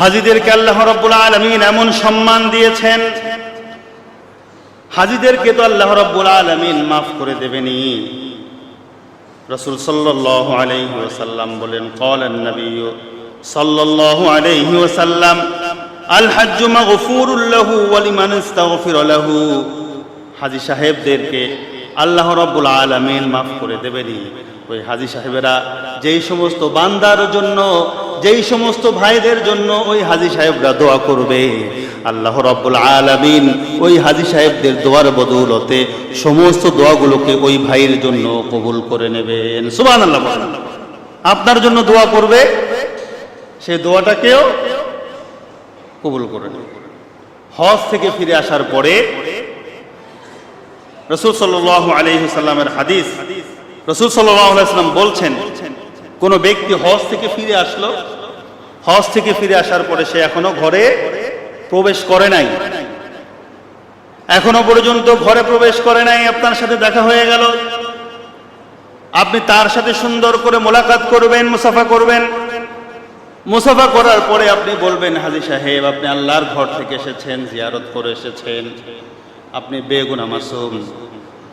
হাজিদেরকে আল্লাহ রব্বুল আলমিন এমন সম্মান দিয়েছেন। হাজিদেরকে তো আল্লাহ রব্বুল আলমিন মাফ করে দেবেনি রসুল সাল্লাহ আলাইহি ওসাল্লাম বলেন কলেন নবী সাল্লাল্লাহু আলাইহি ওয়াসাল্লাম, আল হাজ্জু মাগফুরুল লাহু ওয়া লিমান ইস্তাগফির লাহু। হাজী সাহেবদেরকে আল্লাহ রাব্বুল আলামিন মাফ করে দেবেনি ওই হাজী সাহেবেরা যেই সমস্ত বান্দার জন্য যেই সমস্ত ভাইদের জন্য ওই হাজী সাহেবরা দোয়া করবে, আল্লাহ রাব্বুল আলামিন ওই হাজী সাহেবদের দোয়ার বদৌলতে সমস্ত দোয়াগুলোকে ওই ভাইয়ের জন্য কবুল করে নেবেন সুবহানাল্লাহ বলেন। আপনার জন্য দোয়া করবে সেই দোয়াটাকেও কবুল করে নেবে হজ থেকে ফিরে আসার পরে রসুল সাল্লাহ আলহিসাল্লামের হাদিস, রসুল সাল্লাম বলছেন কোন ব্যক্তি হজ থেকে ফিরে আসলো। হজ থেকে ফিরে আসার পরে সে এখনও ঘরে প্রবেশ করে নাই। এখনও পর্যন্ত ঘরে প্রবেশ করে নাই, আপনার সাথে দেখা হয়ে গেল। আপনি তার সাথে সুন্দর করে মোলাকাত করবেন, মুসাফা করবেন। মুসাফা করার পরে আপনি বলবেন, হাজি সাহেব, আপনি আল্লাহর ঘর থেকে এসেছেন, জিয়ারত করে এসেছেন। আপনি বেগুনা মাসুম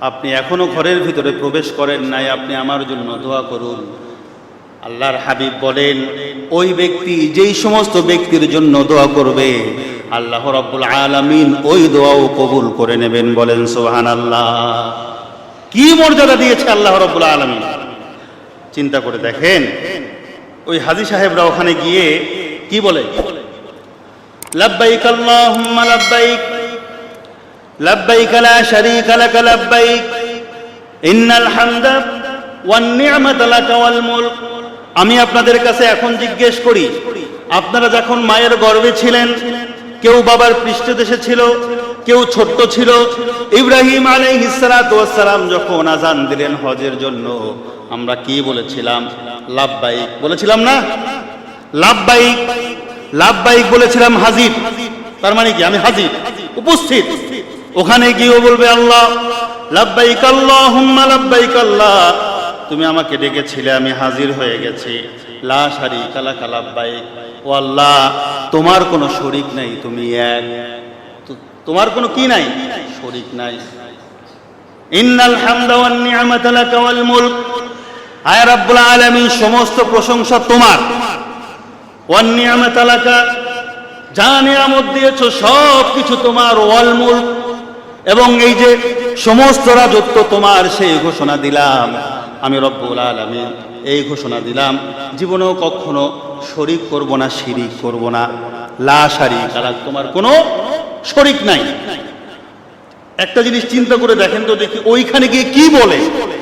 আপনি এখনও ঘরের ভিতরে প্রবেশ করেন নাই, আপনি আমার জন্য দোয়া করুন। আল্লাহর হাবিব বলেন, ওই ব্যক্তি যেই সমস্ত ব্যক্তির জন্য দোয়া করবে, আল্লাহ রব্বুল আলামিন ওই দোয়াও কবুল করে নেবেন। বলেন সোহান আল্লাহ কি মর্যাদা দিয়েছে আল্লাহ রব্বুল আলামিন? চিন্তা করে দেখেন, ওই হাজি সাহেবরা ওখানে গিয়ে কি বলে? লাব্বাইক আল্লাহুম্মা লাব্বাইক লাব্বাইক লা শারীকা লাক লাব্বাইক, ইন্নাল হামদা ওয়ান নি'মাতা লাকা ওয়াল মুলক। আমি আপনাদের কাছে এখন জিজ্ঞেস করি, আপনারা যখন মায়ের গর্ভে ছিলেন, কেউ বাবার পৃষ্ঠদেশে ছিল, কেউ ছোট্ট ছিল, ইব্রাহিম আলাইহিসসালাম যখন আজান দিলেন হজের জন্য, আমরা কি বলেছিলাম? লাভবাইক বলেছিলাম না? লাভবাইক লাভবাইক বলেছিলাম হাজির। তার মানে কি? আমি হাজির। উপস্থিত। ওখানে গিয়েও বলবে আল্লাহ লাভবাইক আল্লাহ হুম্মা লাভবাইক আল্লাহ। তুমি আমাকে ডেকেছিলে, আমি হাজির হয়ে গেছি। লা শারি কালা কালাব্বাইক ও আল্লাহ, তোমার কোনো শরিক নাই, তুমি এক। তোমার কোনো কি নাই? শরিক নাই। ইন্নাল হামদা ওয়ান নি'মাতা লাকা ওয়াল মুলক। আয় রাব্বুল আলামিন, সমস্ত প্রশংসা তোমার। ওয়ান নি'মাতা লাকা, যা নিয়ামত দিয়েছ, সব কিছু তোমার, ওয়াল মুলক। এবং এই যে সমস্ত রাজত্ব তোমার, সেই ঘোষণা দিলাম। আমি রব্বুল আলামিন এই ঘোষণা দিলাম, জীবনেও কখনো শরিক করব না, শিরিক করব না। লা শারিক আলাক তোমার কোনো শরিক নাই। একটা জিনিস চিন্তা করে দেখেন তো দেখি, ওইখানে গিয়ে কি বলে?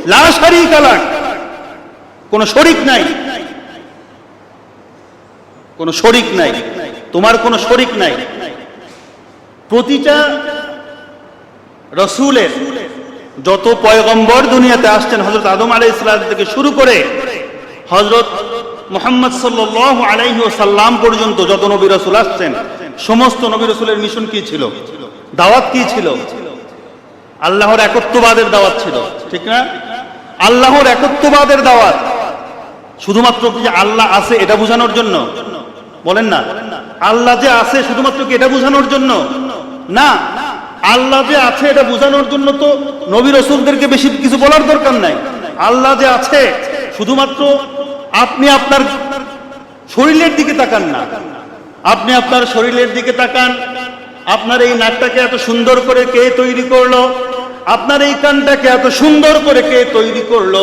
লা শারিক আলাক কোনো শরিক নাই। কোনো শরিক নাই। তোমার কোনো শরিক নাই। প্রতিটা রসুলের যত পয়গম্বর দুনিয়াতে আসছেন হজরত আদম আলাই ইসলাম থেকে শুরু করে হজরত মোহাম্মদ সাল্লাহ আলাইহি সাল্লাম পর্যন্ত যত নবী রসুল আসছেন, সমস্ত নবী রসুলের মিশন কি ছিল? দাওয়াত কি ছিল? আল্লাহর একত্ববাদের দাওয়াত ছিল, ঠিক না? আল্লাহর একত্ববাদের দাওয়াত। শুধুমাত্র কি আল্লাহ আছে এটা বোঝানোর জন্য? বলেন না। আল্লাহ যে আছে শুধুমাত্র কি এটা বোঝানোর জন্য? না। আল্লাহ যে আছে এটা বোঝানোর জন্য তো নবী রসুলদেরকে বেশি কিছু বলার দরকার নাই। আল্লাহ যে আছে, শুধুমাত্র আপনি আপনার শরীরের দিকে তাকান না। আপনি আপনার শরীরের দিকে তাকান। আপনার এই নাকটাকে এত সুন্দর করে কে তৈরি করল? আপনার এই কানটাকে এত সুন্দর করে কে তৈরি করল?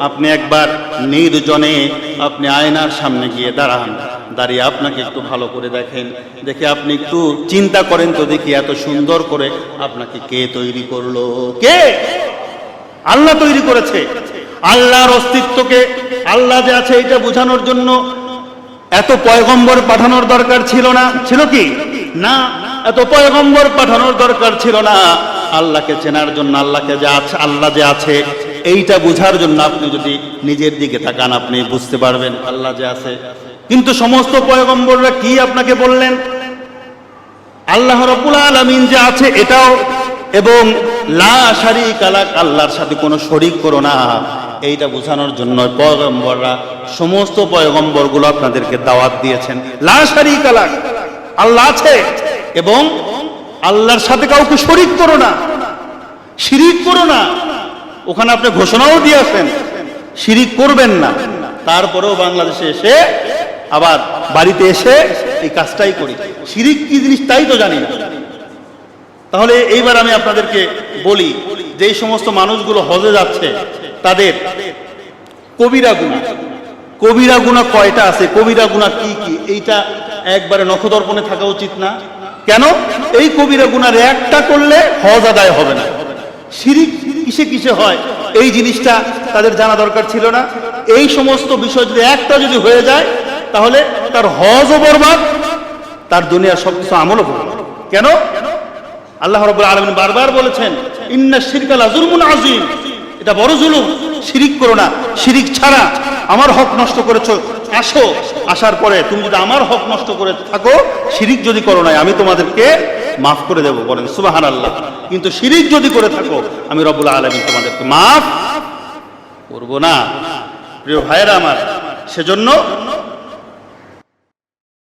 আপনি একবার নির্জনে আপনি আয়নার সামনে গিয়ে দাঁড়ান। দাঁড়িয়ে আপনাকে একটু ভালো করে দেখেন। দেখে আপনি একটু চিন্তা করেন তো দেখি এত সুন্দর করে আপনাকে কে তৈরি করল? কে? আল্লাহ তৈরি করেছে। আল্লাহর অস্তিত্বকে আল্লাহ যে আছে এটা বোঝানোর জন্য এত পয়গম্বর পাঠানোর দরকার ছিল না। ছিল কি? না, এত পয়গম্বর পাঠানোর দরকার ছিল না। আল্লাহকে চেনার জন্য আল্লাহকে যে আছে আল্লাহ যে আছে, এইটা বোঝার জন্য আপনি যদি নিজের দিকে তাকান, আপনি বুঝতে পারবেন আল্লাহ যে আছে। কিন্তু সমস্ত পয়গম্বররা কি আপনাকে বললেন? আল্লাহ রব্বুল আলমিন যে আছে এটাও, এবং লা শারিক আলাক আল্লাহর সাথে কোনো শরিক করো না। এইটা বোঝানোর জন্য পয়গম্বররা সমস্ত পয়গম্বরগুলো আপনাদেরকে দাওয়াত দিয়েছেন। লাশারি কালাক আল্লাহ আছে, এবং আল্লাহর সাথে কাউকে শরিক করো না, শিরিক করো না। ওখানে আপনি ঘোষণাও দিয়েছেন, শিরিক করবেন না। তারপরেও বাংলাদেশে এসে আবার বাড়িতে এসে এই কাজটাই করি। শিরিক কি জিনিস তাই তো জানি তাহলে এইবার আমি আপনাদেরকে বলি যে সমস্ত মানুষগুলো হজে যাচ্ছে, তাদের কবিরা গুণা। কবিরা গুণা কয়টা আছে? কবিরা গুণা কি কি? এইটা একবারে নখদর্পণে থাকা উচিত না। কেন? এই কবিরা গুণার একটা করলে হজ আদায় হবে না। শিরিক কিসে কিসে হয়? এই জিনিসটা তাদের জানা দরকার ছিল না। এই সমস্ত বিষয় যদি একটা যদি হয়ে যায় তাহলে তার হজও বরবাদ, তার দুনিয়ার সবকিছু আমলও বরবাদ। কেন? আল্লাহ রাব্বুল আলামিন বারবার বলেছেন, ইন্না শিরকা লাজুলমুন আযীম। এটা বড় জুলুম। শিরিক করো না, শিরিক ছাড়া আমার হক নষ্ট করেছ, আসো। আসার পরে তুমি যদি আমার হক নষ্ট করে থাকো, শিরিক যদি করো না আমি তোমাদেরকে মাফ করে দেবো বলেন, সুবহানাল্লাহ। কিন্তু শিরিক যদি করে থাকো, আমি রব্বুল আলামিন তোমাদেরকে মাফ করব না। প্রিয় ভাইয়েরা আমার, সেজন্য